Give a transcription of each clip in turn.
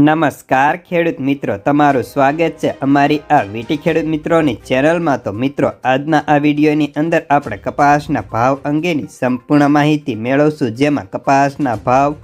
નમસ્કાર, ખેડૂત મિત્રો. તમારું સ્વાગત છે અમારી આ વીટી ખેડૂત મિત્રોની ચેનલમાં. તો મિત્રો, આજના આ વિડીયોની અંદર આપણે કપાસના ભાવ અંગેની સંપૂર્ણ માહિતી મેળવશું, જેમાં કપાસના ભાવ,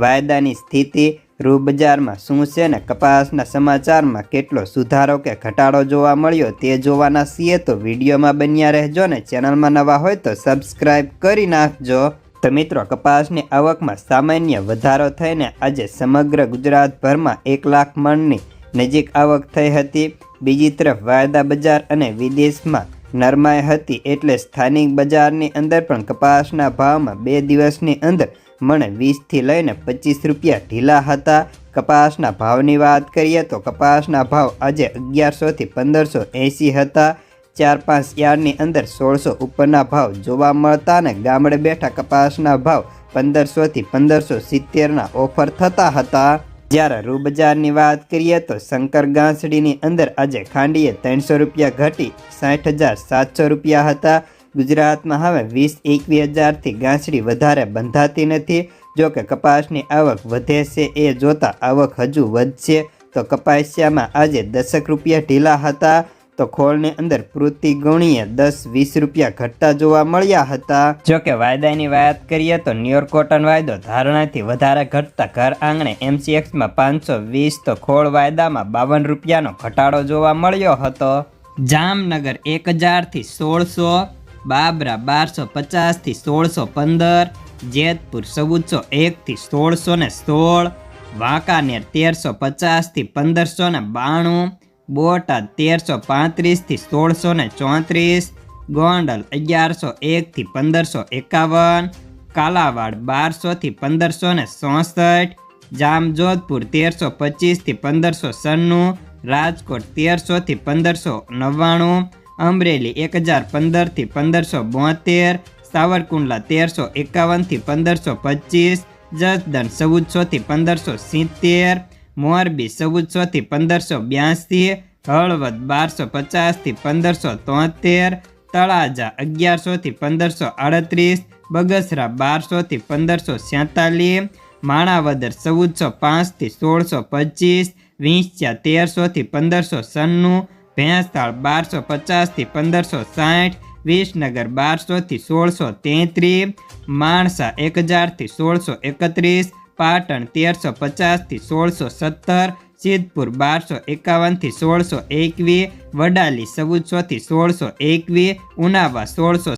વાયદાની સ્થિતિ રૂ બજારમાં શું છે ને કપાસના સમાચારમાં કેટલો સુધારો કે ઘટાડો જોવા મળ્યો તે જોવાના છીએ. તો વિડીયોમાં બન્યા રહેજો ને. ચેનલમાં નવા હોય તો સબસ્ક્રાઈબ કરી નાખજો. તો મિત્રો, કપાસની આવકમાં સામાન્ય વધારો થઈને આજે સમગ્ર ગુજરાતભરમાં એક લાખ મણની નજીક આવક થઈ હતી. બીજી તરફ વાયદા બજાર અને વિદેશમાં નરમાઈ હતી એટલે સ્થાનિક બજારની અંદર પણ કપાસના ભાવમાં બે દિવસની અંદર મણે વીસથી લઈને પચીસ રૂપિયા ઢીલા હતા. કપાસના ભાવની વાત કરીએ તો કપાસના ભાવ આજે અગિયારસોથી પંદરસો એંસી હતા. ચાર પાંચ યાર્ડની અંદર સોળસો ઉપરના ભાવ જોવા મળતા અને ગામડે બેઠા કપાસના ભાવ પંદરસોથી પંદરસો સિત્તેરના ઓફર થતા હતા. જ્યારે રૂ બજારની વાત કરીએ તો શંકર ગાંસડીની અંદર આજે ખાંડીએ ત્રણસો રૂપિયા ઘટી સાઠ હજાર સાતસો રૂપિયા હતા. ગુજરાતમાં હવે વીસ એકવીસ હજારથી ગાંસડી વધારે બંધાતી નથી. જો કે કપાસની આવક વધે છે એ જોતાં આવક હજુ વધશે. તો કપાસિયામાં આજે દસક રૂપિયા ઢીલા હતા. તો ખોળની અંદર પ્રતિ ગણીએ દસ, વીસ રૂપિયા ઘટતા જોવા મળ્યા હતા. જો કે વાયદાની વાત કરીએ તો ન્યોર કોટન વાયદો ધારણાથી વધારે ઘટતા ઘર આંગણે એમસીએક્સમાં પાંચસો વીસ તો ખોળ વાયદામાં બાવન રૂપિયાનો ઘટાડો જોવા મળ્યો હતો. જામનગર એક હજારથી સોળસો, બાબરા બારસો પચાસથી સોળસો પંદર, જેતપુર ચૌદસો એકથી સોળસો ને સોળ, વાંકાનેર તેરસો પચાસથી પંદરસો ને બાણું બોટાદ તેરસો પાંત્રીસથી સોળસો ને ચોત્રીસ, ગોંડલ અગિયારસો એકથી પંદરસો એકાવન, કાલાવાડ બારસોથી પંદરસો ને ચોસઠ જામજોધપુર તેરસો પચીસથી પંદરસો સન્નું, રાજકોટ તેરસોથી પંદરસો નવ્વાણું, અમરેલી એક હજાર પંદરથી પંદરસો બોતેર, સાવરકુંડલા તેરસો એકાવનથી પંદરસો પચીસ, જસદણ ચૌદસોથી પંદરસો સિત્તેર મોરબી ચૌદસોથી પંદરસો બ્યાસી હળવદ બારસો પચાસથી પંદરસો તોતેર, તળાજા અગિયારસોથી પંદરસો આડત્રીસ, બગસરા બારસોથી પંદરસો છેતાલીસ, માણાવદર ચૌદસો પાંચથી સોળસો પચીસ વીંછ્યા તેરસોથી પંદરસો સન્નું ભેંસતાળ બારસો પચાસથી પંદરસો સાઠ, વિસનગર બારસોથી સોળસો તેત્રીસ, માણસા એક હજારથી સોળસો એકત્રીસ પાટણ તેરસો પચાસથી સોળસો સત્તર, સિદ્ધપુર બારસો એકાવનથી સોળસો એકવીસ, વડાલી ચૌદસોથી સોળસો એકવીસ, ઉનાવા સોળસો